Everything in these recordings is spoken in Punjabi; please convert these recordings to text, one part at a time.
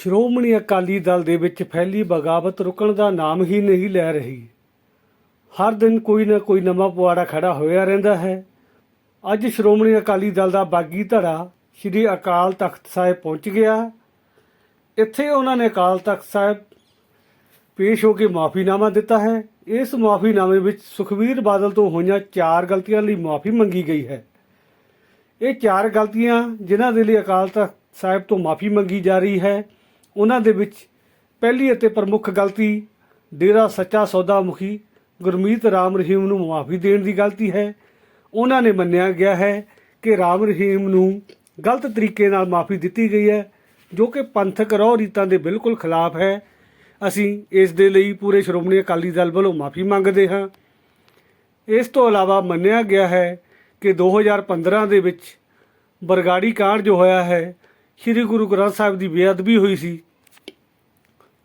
ਸ਼੍ਰੋਮਣੀ ਅਕਾਲੀ ਦਲ ਦੇ ਵਿੱਚ ਫੈਲੀ ਬਗਾਵਤ ਰੁਕਣ ਦਾ ਨਾਮ ਹੀ ਨਹੀਂ ਲੈ ਰਹੀ। ਹਰ ਦਿਨ ਕੋਈ ਨਾ ਕੋਈ ਨਵਾਂ ਪੁਆੜਾ ਖੜਾ ਹੋਇਆ ਰਹਿੰਦਾ ਹੈ। ਅੱਜ ਸ਼੍ਰੋਮਣੀ ਅਕਾਲੀ ਦਲ ਦਾ ਬਾਗੀ ਧੜਾ ਸ੍ਰੀ ਅਕਾਲ ਤਖਤ ਸਾਹਿਬ ਪਹੁੰਚ ਗਿਆ। ਇੱਥੇ ਉਹਨਾਂ ਨੇ ਅਕਾਲ ਤਖਤ ਸਾਹਿਬ ਪੇਸ਼ ਹੋ ਕੇ ਮਾਫੀਨਾਮਾ ਦਿੱਤਾ ਹੈ। ਇਸ ਮਾਫੀਨਾਮੇ ਵਿੱਚ ਸੁਖਵੀਰ ਬਾਦਲ ਤੋਂ ਹੋਈਆਂ ਚਾਰ ਗਲਤੀਆਂ ਲਈ ਮਾਫੀ ਮੰਗੀ ਗਈ ਹੈ। ਇਹ ਚਾਰ ਗਲਤੀਆਂ ਜਿਨ੍ਹਾਂ ਦੇ ਲਈ ਅਕਾਲ ਤਖਤ ਸਾਹਿਬ ਤੋਂ ਮਾਫੀ ਮੰਗੀ ਜਾ ਰਹੀ ਹੈ। ਉਹਨਾਂ ਦੇ ਵਿੱਚ ਪਹਿਲੀ ਅਤੇ ਪ੍ਰਮੁੱਖ ਗਲਤੀ ਡੇਰਾ ਸੱਚਾ ਸੌਦਾ ਮੁਖੀ ਗੁਰਮੀਤ ਰਾਮ ਰਹੀਮ ਨੂੰ ਮੁਆਫ਼ੀ ਦੇਣ ਦੀ ਗਲਤੀ ਹੈ। ਉਹਨਾਂ ਨੇ ਮੰਨਿਆ ਗਿਆ ਹੈ ਕਿ ਰਾਮ ਰਹੀਮ ਨੂੰ ਗਲਤ ਤਰੀਕੇ ਨਾਲ ਮਾਫੀ ਦਿੱਤੀ ਗਈ ਹੈ, ਜੋ ਕਿ ਪੰਥਕ ਰੋਹ ਰੀਤਾਂ ਦੇ ਬਿਲਕੁਲ ਖਿਲਾਫ ਹੈ। ਅਸੀਂ ਇਸ ਦੇ ਲਈ ਪੂਰੇ ਸ਼੍ਰੋਮਣੀ ਅਕਾਲੀ ਦਲ ਵੱਲੋਂ ਮਾਫੀ ਮੰਗਦੇ ਹਾਂ। ਇਸ ਤੋਂ ਇਲਾਵਾ ਮੰਨਿਆ ਗਿਆ ਹੈ ਕਿ 2015 ਦੇ ਵਿੱਚ ਬਰਗਾੜੀ ਕਾਂਡ ਜੋ ਹੋਇਆ ਹੈ ਸ੍ਰੀ ਗੁਰੂ ਗ੍ਰੰਥ ਸਾਹਿਬ ਦੀ ਬੇਅਦਬੀ ਹੋਈ ਸੀ।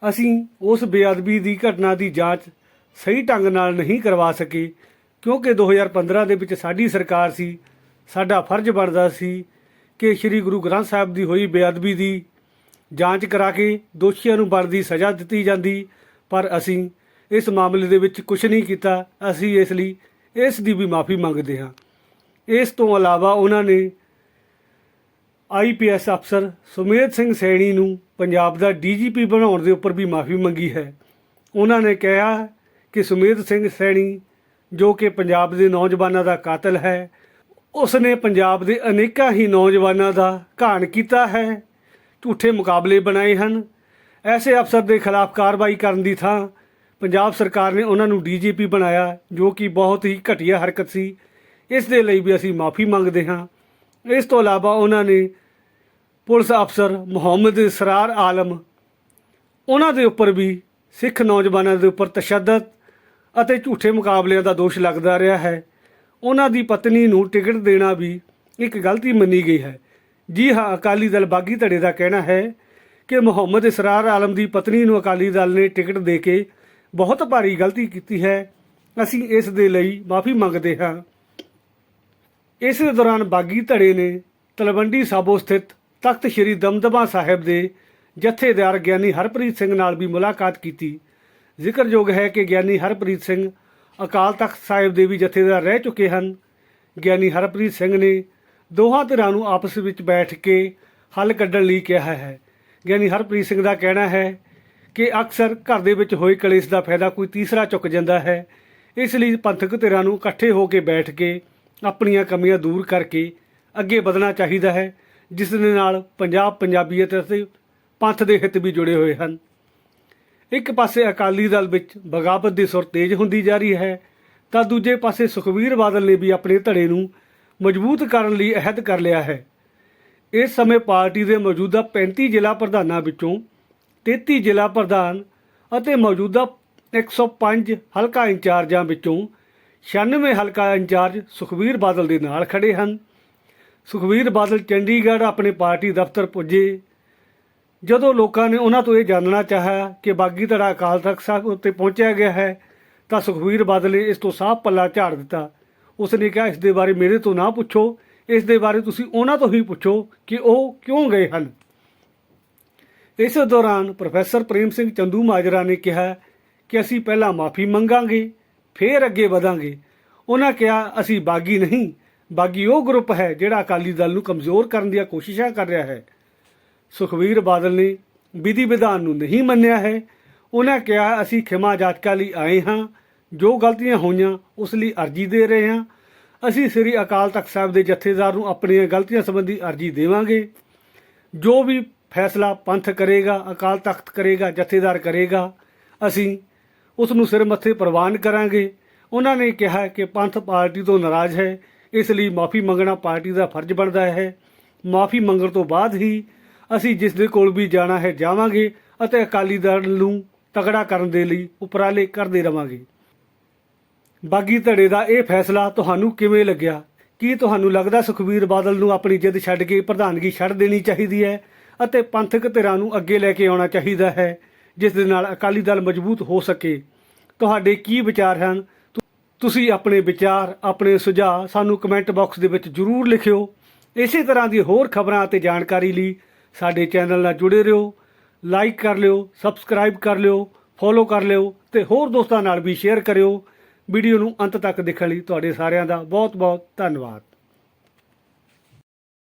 ਅਸੀਂ ਉਸ ਬੇਅਦਬੀ ਦੀ ਘਟਨਾ ਦੀ ਜਾਂਚ ਸਹੀ ਢੰਗ ਨਾਲ ਨਹੀਂ ਕਰਵਾ ਸਕੇ, ਕਿਉਂਕਿ 2015 ਦੇ ਵਿੱਚ ਸਾਡੀ ਸਰਕਾਰ ਸੀ, ਸਾਡਾ ਫਰਜ਼ ਬਣਦਾ ਸੀ ਕਿ ਸ੍ਰੀ ਗੁਰੂ ਗ੍ਰੰਥ ਸਾਹਿਬ ਦੀ ਹੋਈ ਬੇਅਦਬੀ ਦੀ ਜਾਂਚ ਕਰਾ ਕੇ ਦੋਸ਼ੀਆਂ ਨੂੰ ਬਣਦੀ ਸਜ਼ਾ ਦਿੱਤੀ ਜਾਂਦੀ, ਪਰ ਅਸੀਂ ਇਸ ਮਾਮਲੇ ਦੇ ਵਿੱਚ ਕੁਝ ਨਹੀਂ ਕੀਤਾ। ਅਸੀਂ ਇਸ ਲਈ ਇਸ ਦੀ ਵੀ ਮਾਫੀ ਮੰਗਦੇ ਹਾਂ। ਇਸ ਤੋਂ ਇਲਾਵਾ ਉਹਨਾਂ ਨੇ ਆਈਪੀਐਸ ਅਫਸਰ ਸੁਮੇਧ ਸਿੰਘ ਸੈਣੀ ਨੂੰ ਪੰਜਾਬ ਦਾ ਡੀਜੀਪੀ ਬਣਾਉਣ ਦੇ ਉੱਪਰ ਵੀ ਮਾਫੀ ਮੰਗੀ ਹੈ। ਉਹਨਾਂ ਨੇ ਕਿਹਾ ਕਿ ਸੁਮੇਧ ਸਿੰਘ ਸੈਣੀ, ਜੋ ਕਿ ਪੰਜਾਬ ਦੇ ਨੌਜਵਾਨਾਂ ਦਾ ਕਾਤਲ ਹੈ ਉਸ ਨੇ ਪੰਜਾਬ ਦੇ ਅਨੇਕਾਂ ਹੀ ਨੌਜਵਾਨਾਂ ਦਾ ਘਾਣ ਕੀਤਾ ਹੈ। ਝੂਠੇ ਮੁਕਾਬਲੇ ਬਣਾਏ ਹਨ। ਐਸੇ ਅਫਸਰ ਦੇ ਖਿਲਾਫ ਕਾਰਵਾਈ ਕਰਨ ਦੀ ਥਾਂ ਪੰਜਾਬ ਸਰਕਾਰ ਨੇ ਉਹਨਾਂ ਨੂੰ ਡੀਜੀਪੀ ਬਣਾਇਆ, ਜੋ ਕਿ ਬਹੁਤ ਹੀ ਘਟੀਆ ਹਰਕਤ ਸੀ। ਇਸ ਦੇ ਲਈ ਵੀ ਅਸੀਂ ਮਾਫੀ ਮੰਗਦੇ ਹਾਂ। ਇਸ ਤੋਂ ਇਲਾਵਾ ਉਹਨਾਂ ਨੇ ਪੁਲਿਸ ਅਫਸਰ ਮੁਹੰਮਦ ਇਸਰਾਰ ਆਲਮ, ਉਹਨਾਂ ਦੇ ਉੱਪਰ ਵੀ ਸਿੱਖ ਨੌਜਵਾਨਾਂ ਦੇ ਉੱਪਰ ਤਸ਼ੱਦਦ ਅਤੇ ਝੂਠੇ ਮੁਕਾਬਲਿਆਂ ਦਾ ਦੋਸ਼ ਲੱਗਦਾ ਰਿਹਾ ਹੈ। ਉਹਨਾਂ ਦੀ ਪਤਨੀ ਨੂੰ ਟਿਕਟ ਦੇਣਾ ਵੀ ਇੱਕ ਗਲਤੀ ਮੰਨੀ ਗਈ ਹੈ। ਜੀ ਹਾਂ, ਅਕਾਲੀ ਦਲ ਬਾਗੀ ਧੜੇ ਦਾ ਕਹਿਣਾ ਹੈ ਕਿ ਮੁਹੰਮਦ ਇਸਰਾਰ ਆਲਮ ਦੀ ਪਤਨੀ ਨੂੰ ਅਕਾਲੀ ਦਲ ਨੇ ਟਿਕਟ ਦੇ ਕੇ ਬਹੁਤ ਭਾਰੀ ਗਲਤੀ ਕੀਤੀ ਹੈ। ਅਸੀਂ ਇਸ ਦੇ ਲਈ ਮਾਫੀ ਮੰਗਦੇ ਹਾਂ। ਇਸ ਦੌਰਾਨ ਬਾਗੀ ਧੜੇ ਨੇ ਤਲਵੰਡੀ ਸਾਬੋ ਸਥਿਤ ਤਖਤ ਸ੍ਰੀ ਦਮਦਮਾ ਸਾਹਿਬ ਦੇ ਜਥੇਦਾਰ ਗਿਆਨੀ ਹਰਪ੍ਰੀਤ ਸਿੰਘ ਨਾਲ ਵੀ ਮੁਲਾਕਾਤ ਕੀਤੀ। ਜ਼ਿਕਰਯੋਗ ਹੈ ਕਿ ਗਿਆਨੀ ਹਰਪ੍ਰੀਤ ਸਿੰਘ ਅਕਾਲ ਤਖਤ ਸਾਹਿਬ ਦੇ ਵੀ ਜਥੇਦਾਰ ਰਹਿ ਚੁੱਕੇ ਹਨ। ਗਿਆਨੀ ਹਰਪ੍ਰੀਤ ਸਿੰਘ ਨੇ ਦੋਹਾਂ ਧਿਰਾਂ ਨੂੰ ਆਪਸ ਵਿੱਚ ਬੈਠ ਕੇ ਹੱਲ ਕੱਢਣ ਲਈ ਕਿਹਾ ਹੈ। ਗਿਆਨੀ ਹਰਪ੍ਰੀਤ ਸਿੰਘ ਦਾ ਕਹਿਣਾ ਹੈ ਕਿ ਅਕਸਰ ਘਰ ਦੇ ਵਿੱਚ ਹੋਏ ਕਲੇਸ਼ ਦਾ ਫਾਇਦਾ ਕੋਈ ਤੀਸਰਾ ਚੁੱਕ ਜਾਂਦਾ ਹੈ। ਇਸ ਲਈ ਪੰਥਕ ਧਿਰਾਂ ਨੂੰ ਇਕੱਠੇ ਹੋ ਕੇ ਬੈਠ ਕੇ ਆਪਣੀਆਂ ਕਮੀਆਂ ਦੂਰ ਕਰਕੇ ਅੱਗੇ ਵਧਣਾ ਚਾਹੀਦਾ ਹੈ, ਜਿਸ ਦੇ ਨਾਲ ਪੰਜਾਬ ਪੰਜਾਬੀਅਤ ਅਤੇ ਪੰਥ ਦੇ ਹਿੱਤ ਵੀ ਜੁੜੇ ਹੋਏ ਹਨ। ਇੱਕ ਪਾਸੇ ਅਕਾਲੀ ਦਲ ਵਿੱਚ ਬਗਾਵਤ ਦੀ ਸੁਰ ਤੇਜ਼ ਹੁੰਦੀ ਜਾ ਰਹੀ ਹੈ, ਤਾਂ ਦੂਜੇ ਪਾਸੇ ਸੁਖਵੀਰ ਬਾਦਲ ਨੇ ਵੀ ਆਪਣੇ ਧੜੇ ਨੂੰ ਮਜ਼ਬੂਤ ਕਰਨ ਲਈ ਅਹਿਦ ਕਰ ਲਿਆ ਹੈ। ਇਸ ਸਮੇਂ ਪਾਰਟੀ ਦੇ ਮੌਜੂਦਾ 35 ਜ਼ਿਲ੍ਹਾ ਪ੍ਰਧਾਨਾਂ ਵਿੱਚੋਂ 33 ਜ਼ਿਲ੍ਹਾ ਪ੍ਰਧਾਨ ਅਤੇ ਮੌਜੂਦਾ 105 ਹਲਕਾ ਇੰਚਾਰਜਾਂ ਵਿੱਚੋਂ 96 ਹਲਕਾ ਇੰਚਾਰਜ ਸੁਖਵੀਰ ਬਾਦਲ ਦੇ ਨਾਲ ਖੜੇ ਹਨ। ਸੁਖਵੀਰ ਬਾਦਲ ਚੰਡੀਗੜ੍ਹ ਆਪਣੇ ਪਾਰਟੀ ਦਫ਼ਤਰ ਪੁੱਜੇ। ਜਦੋਂ ਲੋਕਾਂ ਨੇ ਉਹਨਾਂ ਤੋਂ ਇਹ ਜਾਣਨਾ ਚਾਹਿਆ ਕਿ ਬਾਗੀ ਧੜਾ ਅਕਾਲ ਤਖਤ ਸਾਹਿਬ ਉੱਤੇ ਪਹੁੰਚਿਆ ਗਿਆ ਹੈ, ਤਾਂ ਸੁਖਵੀਰ ਬਾਦਲ ਨੇ ਇਸ ਤੋਂ ਸਾਫ਼ ਪੱਲਾ ਝਾੜ ਦਿੱਤਾ। ਉਸ ਨੇ ਕਿਹਾ, ਇਸ ਦੇ ਬਾਰੇ ਮੇਰੇ ਤੋਂ ਨਾ ਪੁੱਛੋ। ਇਸ ਦੇ ਬਾਰੇ ਤੁਸੀਂ ਉਹਨਾਂ ਤੋਂ ਹੀ ਪੁੱਛੋ ਕਿ ਉਹ ਕਿਉਂ ਗਏ ਹਨ? ਇਸ ਦੌਰਾਨ ਪ੍ਰੋਫੈਸਰ ਪ੍ਰੇਮ ਸਿੰਘ ਚੰਦੂ ਮਾਜਰਾ ਨੇ ਕਿਹਾ ਕਿ ਅਸੀਂ ਪਹਿਲਾਂ ਮਾਫੀ ਮੰਗਾਂਗੇ। ਫਿਰ ਅੱਗੇ ਵਧਾਂਗੇ। ਉਹਨਾਂ ਕਿਹਾ, ਅਸੀਂ ਬਾਗੀ ਨਹੀਂ। ਬਾਗੀ ਉਹ ਗਰੁੱਪ ਹੈ ਜਿਹੜਾ ਅਕਾਲੀ ਦਲ ਨੂੰ ਕਮਜ਼ੋਰ ਕਰਨ ਦੀਆਂ ਕੋਸ਼ਿਸ਼ਾਂ ਕਰ ਰਿਹਾ ਹੈ। ਸੁਖਵੀਰ ਬਾਦਲ ਨੇ ਵਿਧੀ ਵਿਧਾਨ ਨੂੰ ਨਹੀਂ ਮੰਨਿਆ ਹੈ। ਉਹਨਾਂ ਕਿਹਾ, ਅਸੀਂ ਖਿਮਾ ਜਾਚਕਾਂ ਲਈ ਆਏ ਹਾਂ। ਜੋ ਗਲਤੀਆਂ ਹੋਈਆਂ, ਉਸ ਲਈ ਅਰਜੀ ਦੇ ਰਹੇ ਹਾਂ। ਅਸੀਂ ਸ੍ਰੀ ਅਕਾਲ ਤਖਤ ਸਾਹਿਬ ਦੇ ਜਥੇਦਾਰ ਨੂੰ ਆਪਣੀਆਂ ਗਲਤੀਆਂ ਸੰਬੰਧੀ ਅਰਜੀ ਦੇਵਾਂਗੇ। ਜੋ ਵੀ ਫੈਸਲਾ ਪੰਥ ਕਰੇਗਾ, ਅਕਾਲ ਤਖਤ ਕਰੇਗਾ, ਜਥੇਦਾਰ ਕਰੇਗਾ, ਅਸੀਂ ਉਸ ਨੂੰ ਸਿਰ ਮੱਥੇ ਪ੍ਰਵਾਨ ਕਰਾਂਗੇ। ਉਹਨਾਂ ਨੇ ਕਿਹਾ ਕਿ ਪੰਥ ਪਾਰਟੀ ਤੋਂ ਨਾਰਾਜ਼ ਹੈ। ਇਸ ਲਈ ਮਾਫੀ ਮੰਗਣਾ ਪਾਰਟੀ ਦਾ ਫਰਜ਼ ਬਣਦਾ ਹੈ। ਮਾਫੀ ਮੰਗਣ ਤੋਂ ਬਾਅਦ ਹੀ ਅਸੀਂ ਜਿਸ ਦੇ ਕੋਲ ਵੀ ਜਾਣਾ ਹੈ ਜਾਵਾਂਗੇ ਅਤੇ ਅਕਾਲੀ ਦਲ ਨੂੰ ਤਗੜਾ ਕਰਨ ਦੇ ਲਈ ਉਪਰਾਲੇ ਕਰਦੇ ਰਵਾਂਗੇ। ਬਾਗੀ ਧੜੇ ਦਾ ਇਹ ਫੈਸਲਾ ਤੁਹਾਨੂੰ ਕਿਵੇਂ ਲੱਗਿਆ? ਕੀ ਤੁਹਾਨੂੰ ਲੱਗਦਾ ਸੁਖਬੀਰ ਬਾਦਲ ਨੂੰ ਆਪਣੀ ਜਿੱਦ ਛੱਡ ਕੇ ਪ੍ਰਧਾਨਗੀ ਛੱਡ ਦੇਣੀ ਚਾਹੀਦੀ ਹੈ ਅਤੇ ਪੰਥਕ ਧਿਰਾਂ ਨੂੰ ਅੱਗੇ ਲੈ ਕੇ ਆਉਣਾ ਚਾਹੀਦਾ ਹੈ? ਜਿਸ ਦੇ ਨਾਲ ਅਕਾਲੀ ਦਲ ਮਜ਼ਬੂਤ ਹੋ ਸਕੇ। ਤੁਹਾਡੇ ਕੀ ਵਿਚਾਰ ਹਨ? ਤੁਸੀਂ ਆਪਣੇ ਵਿਚਾਰ, ਆਪਣੇ ਸੁਝਾਅ ਸਾਨੂੰ ਕਮੈਂਟ ਬਾਕਸ ਦੇ ਵਿੱਚ ਜ਼ਰੂਰ ਲਿਖਿਓ। ਇਸੇ ਤਰ੍ਹਾਂ ਦੀ ਹੋਰ ਖਬਰਾਂ ਅਤੇ ਜਾਣਕਾਰੀ ਲਈ ਸਾਡੇ ਚੈਨਲ ਨਾਲ ਜੁੜੇ ਰਹੋ। ਲਾਈਕ ਕਰ ਲਿਓ, ਸਬਸਕ੍ਰਾਈਬ ਕਰ ਲਿਓ, ਫੋਲੋ ਕਰ ਲਿਓ ਤੇ ਹੋਰ ਦੋਸਤਾਂ ਨਾਲ ਵੀ ਸ਼ੇਅਰ ਕਰਿਓ। ਵੀਡੀਓ ਨੂੰ ਅੰਤ ਤੱਕ ਦੇਖਣ ਲਈ ਤੁਹਾਡੇ ਸਾਰਿਆਂ ਦਾ ਬਹੁਤ ਬਹੁਤ ਧੰਨਵਾਦ।